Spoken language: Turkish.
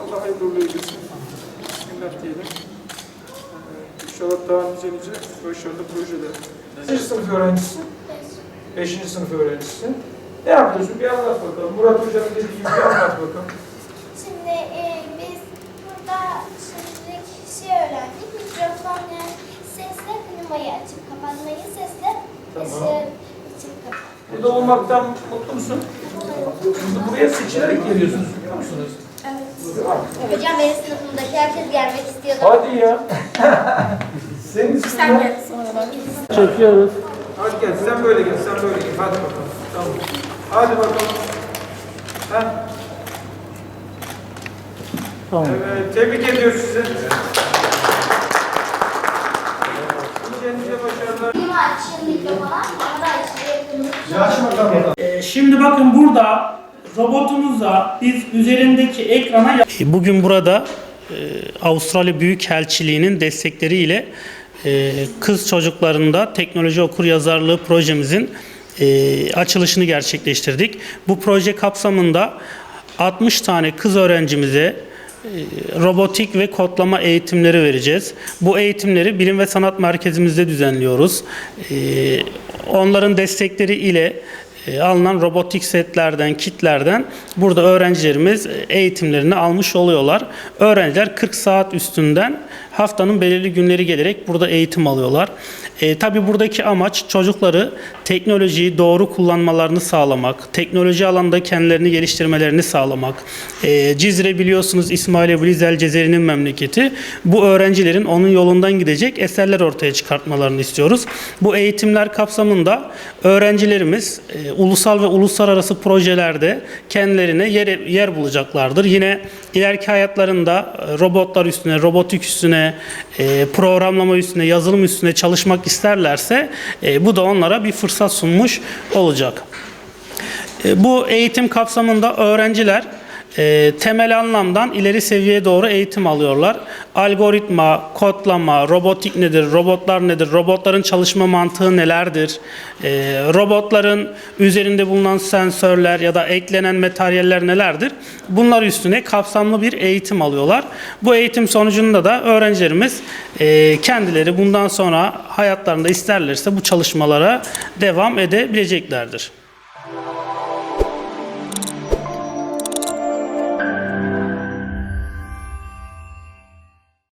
Allah hayırlı uğurlu eylesin. Bismillah diyelim. İnşallah daha nice nice başarılı projeler. Kaçıncı sınıf öğrencisi? Beşinci sınıf öğrencisi. Ne yapıyorsun? Bir anlat bakalım. Murat Hoca'nın dediği gibi bir anlat bakalım. Şimdi e, biz burada şimdilik şey öğrendik. Mikrofonla klimayı açıp kapatmayı, sesle Tamam. ışığı açıp kapatmayı. Burada olmaktan mutlu musun? Şimdi buraya seçilerek geliyorsunuz biliyor musunuz? Hocam benim sınıfımdaki herkes gelmek istiyordu. Hadi ya. Senin ismin ne? Çekiyoruz. Hadi gel, sen böyle gel, sen böyle gel. Hadi bakalım. Tamam. Hadi bakalım. Heh. Tamam. Evet, tebrik ediyoruz sizi. Şimdi bakın burada robotumuzla biz üzerindeki ekrana Bugün burada e, Avustralya Büyükelçiliği'nin destekleriyle e, kız çocuklarında teknoloji okur yazarlığı projemizin e, açılışını gerçekleştirdik. Bu proje kapsamında 60 tane kız öğrencimize e, robotik ve kodlama eğitimleri vereceğiz. Bu eğitimleri Bilim ve Sanat Merkezimizde düzenliyoruz. E, Onların destekleri ile e, alınan robotik setlerden, kitlerden burada öğrencilerimiz eğitimlerini almış oluyorlar. Öğrenciler 40 saat üstünden haftanın belirli günleri gelerek burada eğitim alıyorlar. E, tabii buradaki amaç çocukları teknolojiyi doğru kullanmalarını sağlamak, teknoloji alanında kendilerini geliştirmelerini sağlamak. E, Cizre biliyorsunuz İsmail Ebu İzel Cezeri'nin memleketi. Bu öğrencilerin onun yolundan gidecek eserler ortaya çıkartmalarını istiyoruz. Bu eğitimler kapsamında öğrencilerimiz e, ulusal ve uluslararası projelerde kendilerine yer, yer bulacaklardır. Yine ileriki hayatlarında e, robotlar üstüne, robotik üstüne, e, programlama üstüne, yazılım üstüne çalışmak isterlerse e, bu da onlara bir fırsat sunmuş olacak. E, Bu eğitim kapsamında öğrenciler e, temel anlamdan ileri seviyeye doğru eğitim alıyorlar. Algoritma, kodlama, robotik nedir, robotlar nedir, robotların çalışma mantığı nelerdir, e, robotların üzerinde bulunan sensörler ya da eklenen materyaller nelerdir? Bunlar üstüne kapsamlı bir eğitim alıyorlar. Bu eğitim sonucunda da öğrencilerimiz e, kendileri bundan sonra hayatlarında isterlerse bu çalışmalara devam edebileceklerdir.